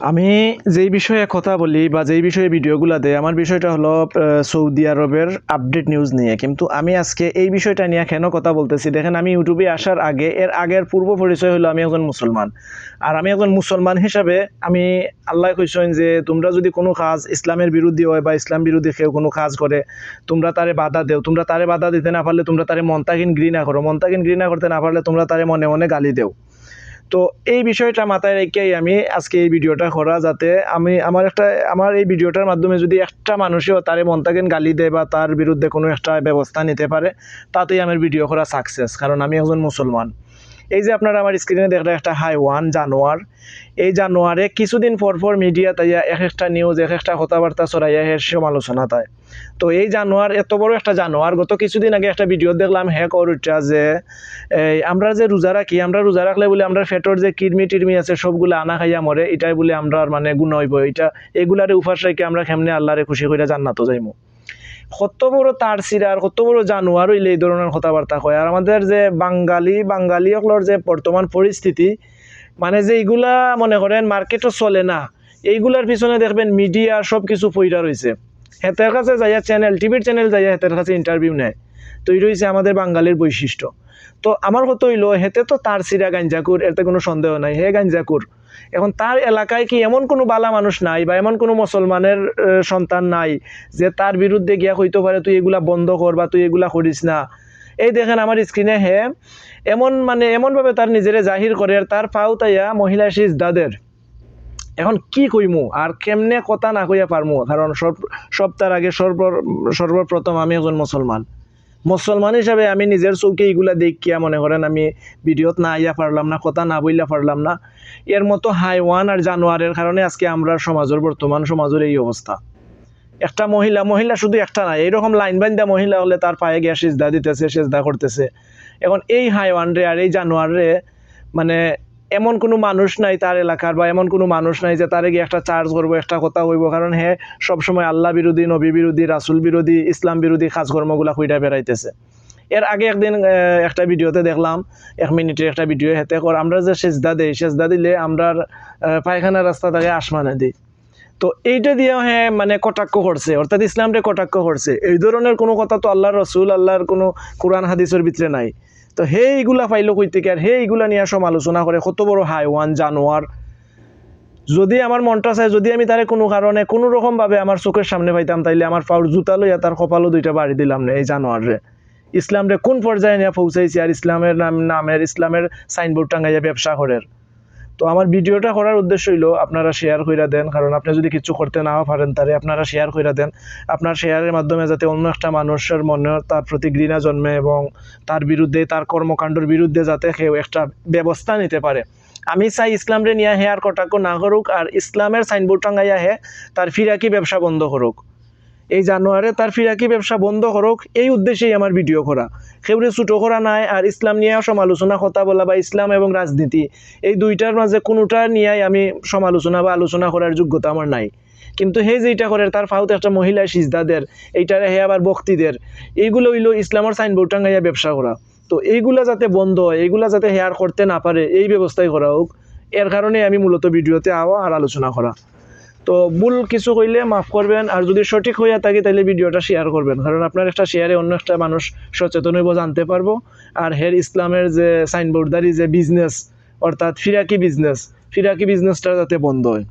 আমি যেই বিষয়ে কথা বলি বা যেই বিষয়ে ভিডিওগুলো দেয় আমার বিষয়টা হলো সৌদি আরবের আপডেট নিউজ নিয়ে। কিন্তু আমি আজকে এই বিষয়টা নিয়ে কেন কথা বলতেছি? দেখেন, আমি ইউটিউবে আসার আগে, এর আগের পূর্ব পরিচয় হলো আমি একজন মুসলমান। আর আমি একজন মুসলমান হিসাবে আমি আল্লাহ কইছেন যে, তোমরা যদি কোনো কাজ ইসলামের বিরুদ্ধে হয় বা ইসলাম বিরোধী কেউ কোনো কাজ করে, তোমরা তারে বাধা দেও। তোমরা তারে বাধা দিতে না পারলে তোমরা তারে মন্তাকিন ঘৃণা করো। মন্তাকিন ঘৃণা করতে না পারলে তোমরা তারে মনে মনে গালি দেও। তো এই বিষয়টা মাথায় রেখেই আমি আজকে এই ভিডিওটা করা, যাতে আমি আমার একটা, আমার এই ভিডিওটার মাধ্যমে যদি একটা মানুষও তারে মন্তাকেন গালি দেয় বা তার বিরুদ্ধে কোনো একটা ব্যবস্থা নিতে পারে, তাতেই আমার ভিডিও করা সাকসেস কারণ আমি একজন মুসলমান। এই যে আপনারা আমার স্ক্রিনে দেখলেন একটা হাই হাইওয়ান জানোয়ার এই জানোয়ারে কিছুদিন পর পর মিডিয়া তাইয়া এক একটা নিউজ এক একটা কথাবার্তা ছড়াইয়া এর সমালোচনা তাই তো এই জানোয়ার এত বড় একটা জানোয়ার গত কিছুদিন আগে একটা ভিডিও দেখলাম হ্যাঁ করুটা যে, এই আমরা যে রোজা রাখি, আমরা রোজা রাখলে বলে আমরা ফেটর যে কিডমি টিডমি আছে সবগুলো আনা খাইয়া মরে, এটাই বলে আমরা মানে গুণ হইব। এটা এগুলারে উপাস রেখে আমরা কেমনে আল্লাহরে খুশি করে জান্নাতও যাইমু। কত বড় তার সিরার কত বড় জানোয়ার হইলে এই ধরনের কথাবার্তা কয়। আর আমাদের যে বাঙালি বাঙালি সকলের যে বর্তমান পরিস্থিতি মানে যে এইগুলা মনে করেন মার্কেটও চলে না এইগুলার পিছনে দেখবেন মিডিয়া সব কিছু পইরা রয়েছে হেতের কাছে যাইয়া চ্যানেল টিভির চ্যানেল যাইয়া হেতের কাছে ইন্টারভিউ নেয়। তো এই রয়েছে আমাদের বাঙালির বৈশিষ্ট্য। তো আমার কত হইল হেতে তো তার সিরা গাঞ্জাকুর এতে কোনো সন্দেহ নাই। হে গাঞ্জাকুর এখন তার এলাকায় কি এমন কোনো বালা মানুষ নাই বা এমন কোনো মুসলমানের সন্তান নাই যে তার বিরুদ্ধে গিয়া হইতে পারে, তুই এগুলা বন্ধ কর বা তুই এগুলা করিস না এই দেখেন আমার স্ক্রিনে হে, এমন মানে এমনভাবে তার নিজেরে জাহির করে আর তার পাও তাইয়া মহিলা সিজ দাদের। এখন কি কইমু? আর কেমনে কথা না কইয়া পারমু? কারণ সব সপ্তাহ আগে সর্ব, সর্বপ্রথম আমি একজন মুসলমান। মুসলমান হিসাবে আমি নিজের চৌকে এইগুলা দেখিয়া মনে করেন, আমি ভিডিওত না আইয়া পারলাম না, কথা না বইলা পারলাম না। এর মতো হাইওয়ান আর জানোয়ারের কারণে আজকে আমরা সমাজের, বর্তমান সমাজের এই অবস্থা। একটা মহিলা মহিলা শুধু একটা না, এইরকম লাইন বান্ধা মহিলা হলে তার পায়ে গিয়া সেজদা দিতেছে, সেজদা করতেছে। এখন এই হাইওয়ান রে আর এই জানোয়ার রে মানে এমন কোনো মানুষ নাই তার এলাকার বা এমন কোনো মানুষ নাই যে তারে গিয়ে একটা চার্জ করব, একটা কথা হইব কারণ হে, সবসময় আল্লাহ বিরোধী, নবী বিরোধী, রাসুল বিরোধী, ইসলাম বিরোধী কাজকর্মগুলা কইরা বেড়াইতেছে। এর আগে একদিন একটা ভিডিওতে দেখলাম, এক মিনিটের একটা ভিডিও হেতে কর, আমরা যে সেজদা দেই, সেজদা দিলে আমরা পায়খানা রাস্তা থেকে আসমানে দিই। তো এইটা দিয়ে হ্যাঁ মানে কটাক্ষ করছে, অর্থাৎ ইসলামরে কটাক্ষ করছে। এই ধরনের কোনো কথা তো আল্লাহর রসুল, আল্লাহর কোনো কোরআন, হাদিসের ভিতরে নাই। তো হে এইগুলা পাইলো কই থেকে আর হে এইগুলা নিয়ে সমালোচনা করে, কত বড় হাইওয়ান, জানোয়ার। যদি আমার মনটা চায়, যদি আমি তারে কোনো কারণে, কোনো রকমভাবে আমার চোখের সামনে পাইতাম, তাইলে আমার পাউর জুতা লইয়া তার কপালও দুইটা বাড়ি দিলাম না, এই জানোয়ারে ইসলামরে কোন পর্যায়ে নিয়ে পৌঁছাইছি আর ইসলামের নাম, নামের, ইসলামের সাইনবোর্ড টাঙ্গাইয়া ব্যবসা করের? তো আমার ভিডিওটা করার উদ্দেশ্য হইল আপনারা শেয়ার কইরা দেন, কারণ আপনি যদি কিছু করতে নাও পারেন তারে আপনারা শেয়ার কইরা দেন। আপনার শেয়ারের মাধ্যমে যাতে অন্য একটা মানুষের মনে তার প্রতি ঘৃণা জন্মে এবং তার বিরুদ্ধে, তার কর্মকাণ্ডের বিরুদ্ধে যাতে কেউ একটা ব্যবস্থা নিতে পারে। আমি চাই ইসলামরে নিয়ে হে আর কটাক্ষ না করুক, আর ইসলামের সাইনবোর্ড টাঙ্গাইয়া হে তার ফিরাকি ব্যবসা বন্ধ করুক। এই জানুয়ারে তার ফিরাকি ব্যবসা বন্ধ করুক, এই উদ্দেশ্যেই আমার ভিডিও করা। সেগুলি ছোটো করা নাই আর ইসলাম নিয়ে সমালোচনা, কথা বলা বা ইসলাম এবং রাজনীতি এই দুইটার মাঝে কোনোটা নিয়েই আমি সমালোচনা বা আলোচনা করার যোগ্যতা আমার নাই। কিন্তু হে যেইটা করে তার ফাউতে একটা মহিলা সিজদাদের এইটারে হে আবার বক্তিদের এইগুলো হইল ইসলামের সাইনবোর্ড টাঙ্গাইয়া ব্যবসা করা তো এইগুলা যাতে বন্ধ হয়, এইগুলা যাতে হেয়ার করতে না পারে এই ব্যবস্থাই করা হোক। এর কারণে আমি মূলত ভিডিওতে আওয়া আর আলোচনা করা তো ভুল কিছু হইলে মাফ করবেন, আর যদি সঠিক হইয়া থাকে তাহলে ভিডিওটা শেয়ার করবেন। কারণ আপনার একটা শেয়ারে অন্য একটা মানুষ সচেতন হইব, জানতে পারব। আর হের ইসলামের যে সাইনবোর্ডদারি যে বিজনেস অর্থাৎ ফিরাকি বিজনেস ফিরাকি বিজনেসটা যাতে বন্ধ হয়।